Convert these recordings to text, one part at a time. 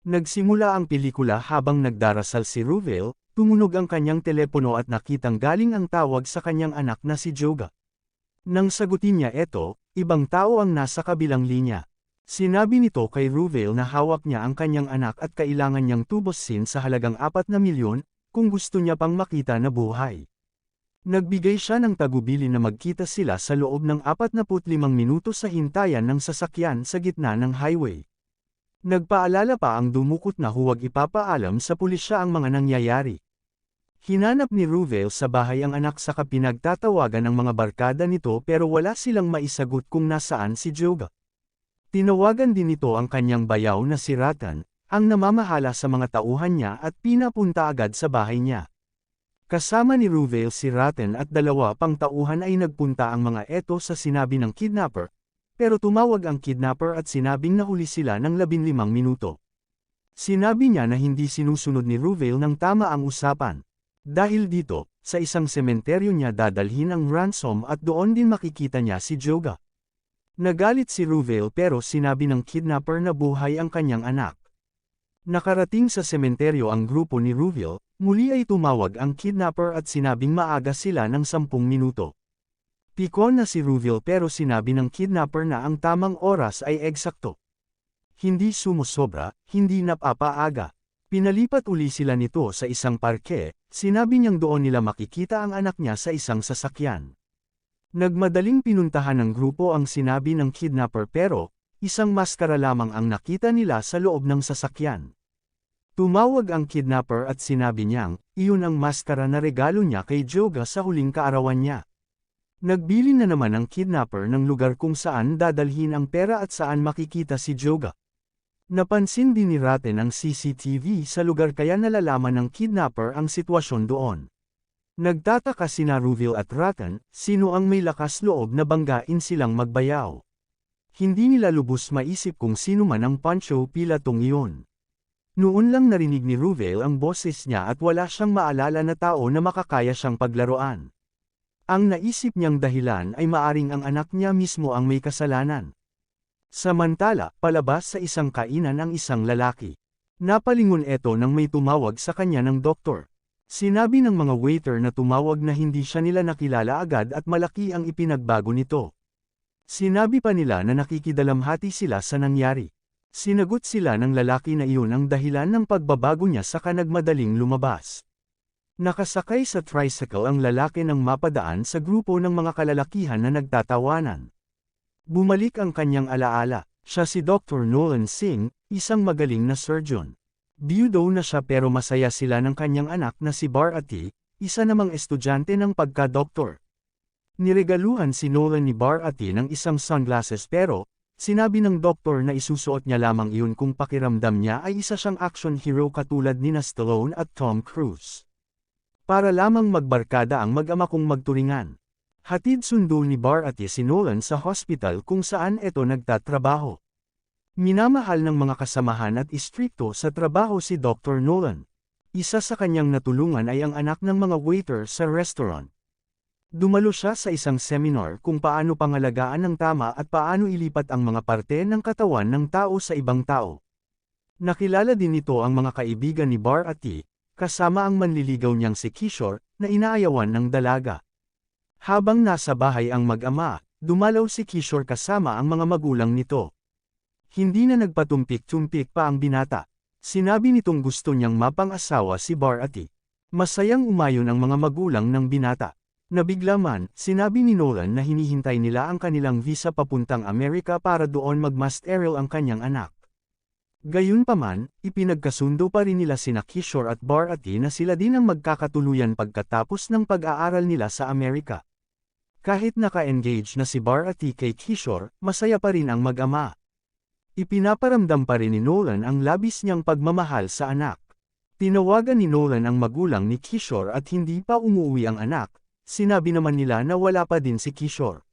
Nagsimula ang pelikula habang nagdarasal si Ruvel, tumunog ang kanyang telepono at nakitang galing ang tawag sa kanyang anak na si Joga. Nang sagutin niya ito, ibang tao ang nasa kabilang linya. Sinabi nito kay Ruvel na hawak niya ang kanyang anak at kailangan niyang tubusin sa halagang 4 na milyon, kung gusto niya pang makita na buhay. Nagbigay siya ng tagubili na magkita sila sa loob ng 45 minuto sa hintayan ng sasakyan sa gitna ng highway. Nagpaalala pa ang dumukot na huwag ipapaalam sa pulisya ang mga nangyayari. Hinanap ni Ruvel sa bahay ang anak sa kapinagtatawagan ng mga barkada nito pero wala silang maisagot kung nasaan si Joga. Tinawagan din nito ang kanyang bayaw na si Ratan, ang namamahala sa mga tauhan niya at pinapunta agad sa bahay niya. Kasama ni Ruvel si Ratan at dalawa pang tauhan ay nagpunta ang mga eto sa sinabi ng kidnapper, pero tumawag ang kidnapper at sinabing nahuli sila ng 15 minuto. Sinabi niya na hindi sinusunod ni Ruvel ng tama ang usapan. Dahil dito, sa isang sementeryo niya dadalhin ang ransom at doon din makikita niya si Joga. Nagalit si Ruvel pero sinabi ng kidnapper na buhay ang kanyang anak. Nakarating sa sementeryo ang grupo ni Ruvel, muli ay tumawag ang kidnapper at sinabing maaga sila ng 10 minuto. Pikon na si Ruvel pero sinabi ng kidnapper na ang tamang oras ay eksakto. Hindi sumusobra, hindi napapaaga. Pinalipat uli sila nito sa isang parke, sinabi niyang doon nila makikita ang anak niya sa isang sasakyan. Nagmadaling pinuntahan ng grupo ang sinabi ng kidnapper pero, isang maskara lamang ang nakita nila sa loob ng sasakyan. Tumawag ang kidnapper at sinabi niyang, iyon ang maskara na regalo niya kay Joga sa huling kaarawan niya. Nagbili na naman ang kidnapper ng lugar kung saan dadalhin ang pera at saan makikita si Joga. Napansin din ni Raten ang CCTV sa lugar kaya nalalaman ng kidnapper ang sitwasyon doon. Nagtataka sina Ruville at Raten, sino ang may lakas loob na banggain silang magbayaw. Hindi nila lubos maisip kung sino man ang Pancho Pilatong iyon. Noon lang narinig ni Ruville ang boses niya at wala siyang maalala na tao na makakaya siyang paglaruan. Ang naisip niyang dahilan ay maaring ang anak niya mismo ang may kasalanan. Samantala, palabas sa isang kainan ang isang lalaki. Napalingon eto nang may tumawag sa kanya ng doktor. Sinabi ng mga waiter na tumawag na hindi siya nila nakilala agad at malaki ang ipinagbago nito. Sinabi pa nila na nakikidalamhati sila sa nangyari. Sinagot sila ng lalaki na iyon ang dahilan ng pagbabago niya sa kanagmadaling lumabas. Nakasakay sa tricycle ang lalaki ng mapadaan sa grupo ng mga kalalakihan na nagtatawanan. Bumalik ang kanyang alaala, siya si Dr. Nolan Singh, isang magaling na surgeon. Biyudo na siya pero masaya sila ng kanyang anak na si Barati, isa namang estudyante ng pagka-doktor. Niregaluhan si Nolan ni Barati ng isang sunglasses pero, sinabi ng doktor na isusuot niya lamang iyon kung pakiramdam niya ay isa siyang action hero katulad ni na Stallone at Tom Cruise. Para lamang magbarkada ang mag-ama kong magturingan. Hatid sundo ni Barati si Nolan sa hospital kung saan ito nagtatrabaho. Minamahal ng mga kasamahan at istrikto sa trabaho si Dr. Nolan. Isa sa kanyang natulungan ay ang anak ng mga waiter sa restaurant. Dumalo siya sa isang seminar kung paano pangalagaan ng tama at paano ilipat ang mga parte ng katawan ng tao sa ibang tao. Nakilala din nito ang mga kaibigan ni Barati, kasama ang manliligaw niyang si Kishore, na inaayawan ng dalaga. Habang nasa bahay ang mag-ama, dumalaw si Kishore kasama ang mga magulang nito. Hindi na nagpatumpik-tumpik pa ang binata. Sinabi nitong gusto niyang mapang-asawa si Barati. Masayang umayon ang mga magulang ng binata. Nabigla man, sinabi ni Nolan na hinihintay nila ang kanilang visa papuntang Amerika para doon mag-masteril ang kanyang anak. Gayunpaman, ipinagkasundo pa rin nila sina Kishore at Barati na sila din ang magkakatuluyan pagkatapos ng pag-aaral nila sa Amerika. Kahit naka-engage na si Barati kay Kishore, masaya pa rin ang mag-ama. Ipinaparamdam pa rin ni Nolan ang labis niyang pagmamahal sa anak. Tinawagan ni Nolan ang magulang ni Kishore at hindi pa umuwi ang anak, sinabi naman nila na wala pa din si Kishore.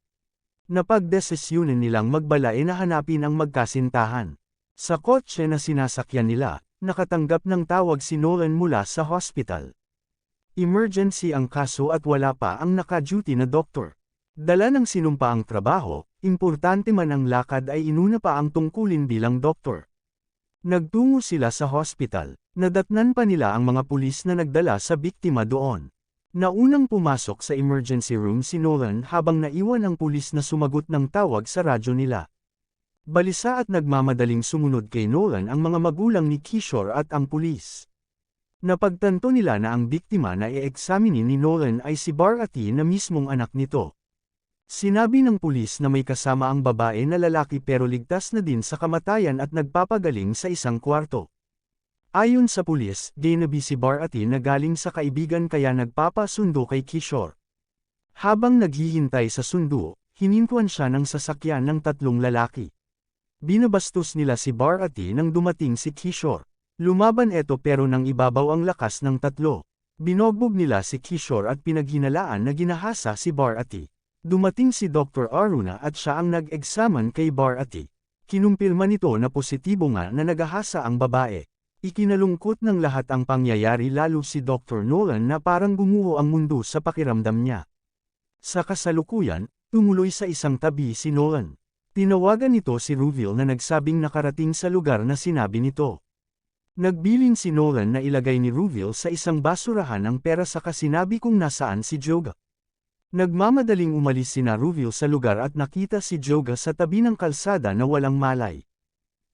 Napagdesisyunan nilang magbalae na hanapin ang magkasintahan. Sa kotse na sinasakyan nila, nakatanggap ng tawag si Nolan mula sa hospital. Emergency ang kaso at wala pa ang naka-duty na doktor. Dala ng sinumpa ang trabaho, importante man ang lakad ay inuna pa ang tungkulin bilang doktor. Nagtungo sila sa hospital. Nadatnan pa nila ang mga pulis na nagdala sa biktima doon. Naunang pumasok sa emergency room si Nolan habang naiwan ang pulis na sumagot ng tawag sa radyo nila. Balisa at nagmamadaling sumunod kay Nolan ang mga magulang ni Kishore at ang pulis. Napagtanto nila na ang biktima na i-examinin ni Nolan ay si Bharati na mismong anak nito. Sinabi ng pulis na may kasama ang babae na lalaki pero ligtas na din sa kamatayan at nagpapagaling sa isang kwarto. Ayon sa pulis, ginabi si Bharati na galing sa kaibigan kaya nagpapasundo kay Kishore. Habang naghihintay sa sundo, hinintuan siya ng sasakyan ng tatlong lalaki. Binabastos nila si Bharati nang dumating si Kishore. Lumaban eto pero nang ibabaw ang lakas ng tatlo. Binogbog nila si Kishore at pinaghinalaan na ginahasa si Bharati. Dumating si Dr. Aruna at siya ang nag-examine kay Bharati. Kinumpirma nito na positibo nga na nagahasa ang babae. Ikinalungkot ng lahat ang pangyayari lalo si Dr. Nolan na parang gumuho ang mundo sa pakiramdam niya. Sa kasalukuyan, tumuloy sa isang tabi si Nolan. Tinawagan nito si Ruville na nagsabing nakarating sa lugar na sinabi nito. Nagbilin si Nolan na ilagay ni Ruville sa isang basurahan ang pera sa kasinabi kung nasaan si Joga. Nagmamadaling umalis si Ruville sa lugar at nakita si Joga sa tabi ng kalsada na walang malay.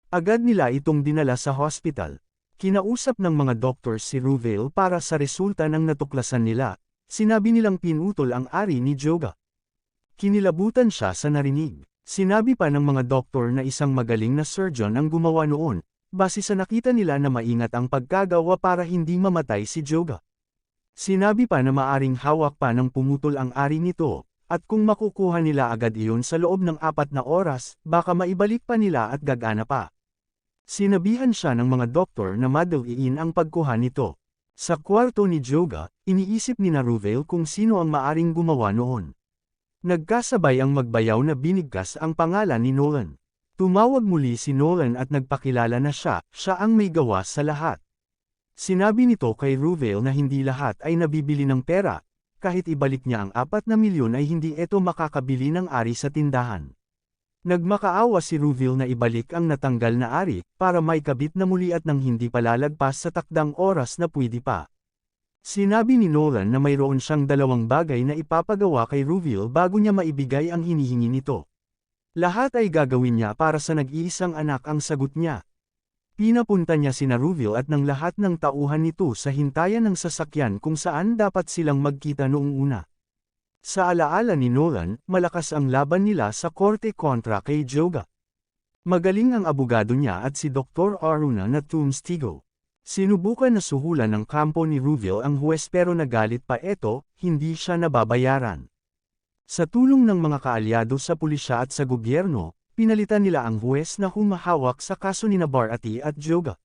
Agad nila itong dinala sa hospital. Kinausap ng mga doctors si Ruville para sa resulta ng natuklasan nila, sinabi nilang pinutol ang ari ni Joga. Kinilabutan siya sa narinig. Sinabi pa ng mga doktor na isang magaling na surgeon ang gumawa noon, base sa nakita nila na maingat ang pagkagawa para hindi mamatay si Joga. Sinabi pa na maaring hawak pa ng pumutol ang ari nito, at kung makukuha nila agad iyon sa loob ng apat na oras, baka maibalik pa nila at gagana pa. Sinabihan siya ng mga doktor na madaliin ang pagkuha nito. Sa kwarto ni Joga, iniisip ni Naruvale kung sino ang maaring gumawa noon. Nagkasabay ang magbayaw na binigkas ang pangalan ni Nolan. Tumawag muli si Nolan at nagpakilala na siya, siya ang may gawa sa lahat. Sinabi nito kay Ruvale na hindi lahat ay nabibili ng pera, kahit ibalik niya ang apat na milyon ay hindi ito makakabili ng ari sa tindahan. Nagmakaawa si Ruville na ibalik ang natanggal na ari, para may kabit na muli at nang hindi palalagpas sa takdang oras na pwede pa. Sinabi ni Nolan na mayroon siyang dalawang bagay na ipapagawa kay Ruville bago niya maibigay ang hinihingi nito. Lahat ay gagawin niya para sa nag-iisang anak ang sagot niya. Pinapunta niya si Naruville at ng lahat ng tauhan nito sa hintayan ng sasakyan kung saan dapat silang magkita noong una. Sa alaala ni Nolan, malakas ang laban nila sa korte kontra kay Joga. Magaling ang abogado niya at si Dr. Aruna na Tombstigo. Sinubukan na suhulan ng kampo ni Ruville ang huwes pero nagalit pa eto, hindi siya nababayaran. Sa tulong ng mga kaalyado sa pulisya at sa gobyerno, pinalitan nila ang huwes na humahawak sa kaso ni Nabarati at Joga.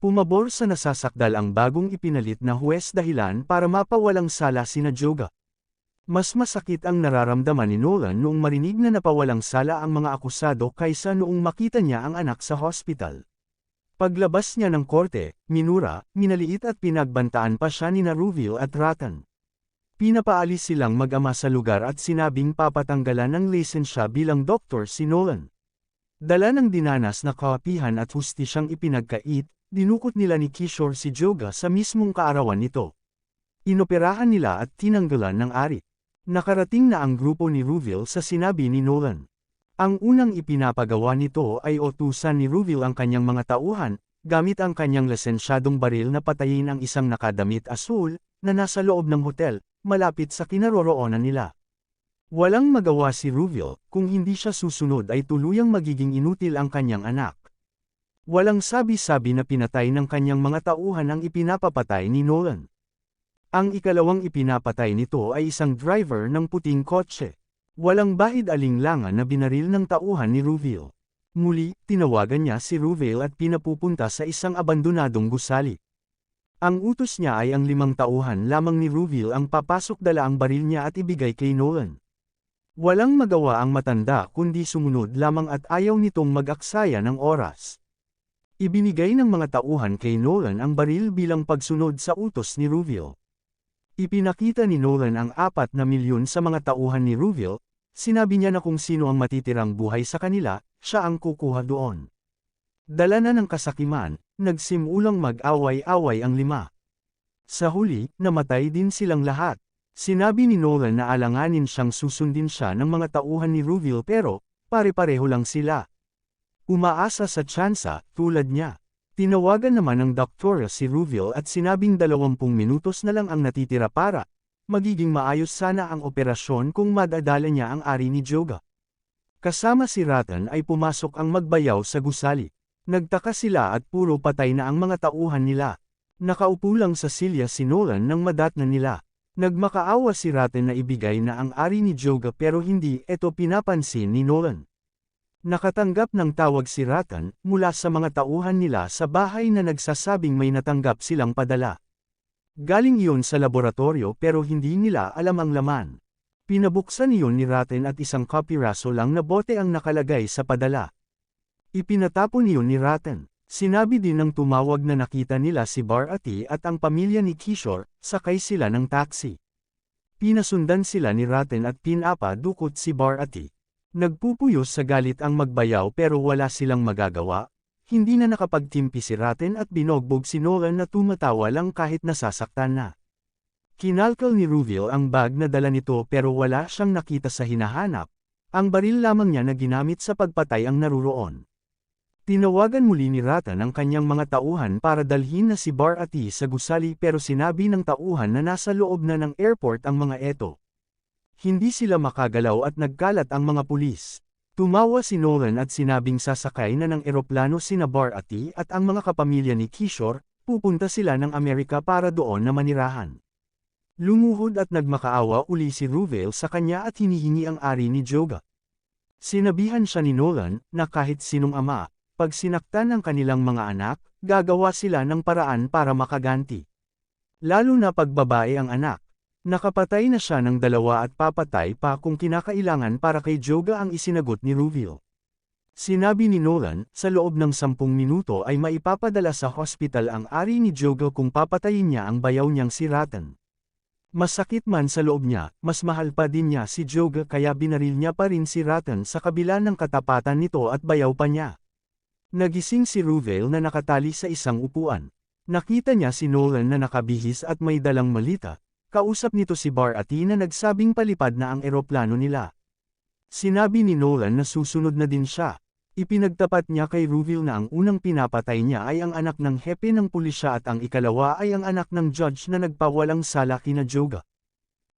Pumabor sa nasasakdal ang bagong ipinalit na huwes dahilan para mapawalang sala sina Joga. Mas masakit ang nararamdaman ni Nolan noong marinig na napawalang sala ang mga akusado kaysa noong makita niya ang anak sa hospital. Paglabas niya ng korte, minura, minaliit at pinagbantaan pa siya ni Naruville at Ratan. Pinapaalis silang mag-ama sa lugar at sinabing papatanggalan ng lisensya bilang doktor si Nolan. Dala ng dinanas na kapihan at hustisyang ipinagkait, dinukot nila ni Kishore si Joga sa mismong kaarawan nito. Inoperahan nila at tinanggalan ng ari. Nakarating na ang grupo ni Ruville sa sinabi ni Nolan. Ang unang ipinapagawa nito ay utusan ni Ruville ang kanyang mga tauhan, gamit ang kanyang lesensyadong baril na patayin ang isang nakadamit asul, na nasa loob ng hotel, malapit sa kinaroroonan nila. Walang magawa si Ruville, kung hindi siya susunod ay tuluyang magiging inutil ang kanyang anak. Walang sabi-sabi na pinatay ng kanyang mga tauhan ang ipinapapatay ni Nolan. Ang ikalawang ipinapatay nito ay isang driver ng puting kotse. Walang bahid alinglangan na binaril ng tauhan ni Ruville. Muli, tinawagan niya si Ruville at pinapupunta sa isang abandonadong gusali. Ang utos niya ay ang limang tauhan lamang ni Ruville ang papasok dala ang baril niya at ibigay kay Nolan. Walang magawa ang matanda kundi sumunod lamang at ayaw nitong mag-aksaya ng oras. Ibinigay ng mga tauhan kay Nolan ang baril bilang pagsunod sa utos ni Ruville. Ipinakita ni Nolan ang apat na milyon sa mga tauhan ni Ruville, sinabi niya na kung sino ang matitirang buhay sa kanila, siya ang kukuha doon. Dala na ng kasakiman, nagsimulang mag-away-away ang lima. Sa huli, namatay din silang lahat. Sinabi ni Nolan na alanganin siyang susundin siya ng mga tauhan ni Ruville pero, pare-pareho lang sila. Umaasa sa tsansa, tulad niya. Tinawagan naman ng doktor si Ruville at sinabing 20 minutos na lang ang natitira para, magiging maayos sana ang operasyon kung madadala niya ang ari ni Joga. Kasama si Ratan ay pumasok ang magbayaw sa gusali. Nagtaka sila at puro patay na ang mga tauhan nila. Nakaupo lang sa silya si Nolan nang madatna nila. Nagmakaawa si Raten na ibigay na ang ari ni Joga pero hindi ito pinapansin ni Nolan. Nakatanggap ng tawag si Ratan mula sa mga tauhan nila sa bahay na nagsasabing may natanggap silang padala. Galing iyon sa laboratorio pero hindi nila alam ang laman. Pinabuksan iyon ni Raten at isang kapiraso lang na bote ang nakalagay sa padala. Ipinatapon iyon ni Raten. Sinabi din ng tumawag na nakita nila si Barati at ang pamilya ni Kishore, sakay sila ng taxi. Pinasundan sila ni Raten at pinapa dukot si Barati. Nagpupuyos sa galit ang magbayaw pero wala silang magagawa, hindi na nakapagtimpi si Raten at binogbog si Nolan na tumatawa lang kahit nasasaktan na. Kinalkal ni Ruville ang bag na dala nito pero wala siyang nakita sa hinahanap, ang baril lamang niya na ginamit sa pagpatay ang naruroon. Tinawagan muli ni Ratan ang kanyang mga tauhan para dalhin na si Barati sa gusali pero sinabi ng tauhan na nasa loob na ng airport ang mga eto. Hindi sila makagalaw at nagkalat ang mga pulis. Tumawa si Nolan at sinabing sasakay na ng eroplano sina Barati at ang mga kapamilya ni Kishore, pupunta sila ng Amerika para doon na manirahan. Lumuhod at nagmakaawa uli si Ruvale sa kanya at hinihingi ang ari ni Joga. Sinabihan siya ni Nolan na kahit sinong ama, pag sinaktan ng kanilang mga anak, gagawa sila ng paraan para makaganti. Lalo na pag babae ang anak. Nakapatay na siya ng dalawa at papatay pa kung kinakailangan para kay Joga ang isinagot ni Ruville. Sinabi ni Nolan, sa loob ng sampung minuto ay maipapadala sa hospital ang ari ni Joga kung papatayin niya ang bayaw niyang si Ratan. Masakit man sa loob niya, mas mahal pa din niya si Joga kaya binaril niya pa rin si Ratan sa kabila ng katapatan nito at bayaw pa niya. Nagising si Ruvale na nakatali sa isang upuan. Nakita niya si Nolan na nakabihis at may dalang malita, kausap nito si Barati na nagsabing palipad na ang eroplano nila. Sinabi ni Nolan na susunod na din siya. Ipinagtapat niya kay Ruville na ang unang pinapatay niya ay ang anak ng hepe ng pulisya at ang ikalawa ay ang anak ng judge na nagpawalang sala kina Joga.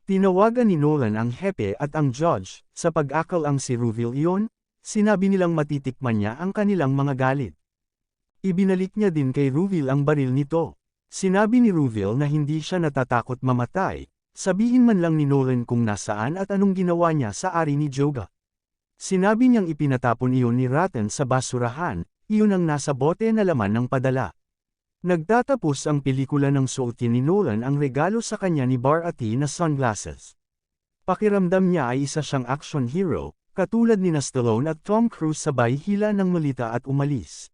Tinawagan ni Nolan ang hepe at ang judge, sa pag-akal ang si Ruville iyon, Sinabi nilang matitikman niya ang kanilang mga galit. Ibinalik niya din kay Ruville ang baril nito. Sinabi ni Ruville na hindi siya natatakot mamatay, sabihin man lang ni Nolan kung nasaan at anong ginawa niya sa ari ni Joga. Sinabi niyang ipinatapon iyon ni Ratten sa basurahan, iyon ang nasa bote na laman ng padala. Nagtatapos ang pelikula ng suotin ni Nolan ang regalo sa kanya ni Barati na sunglasses. Pakiramdam niya ay isa siyang action hero, Katulad ni Stallone at Tom Cruise sabay hila ng malita at umalis.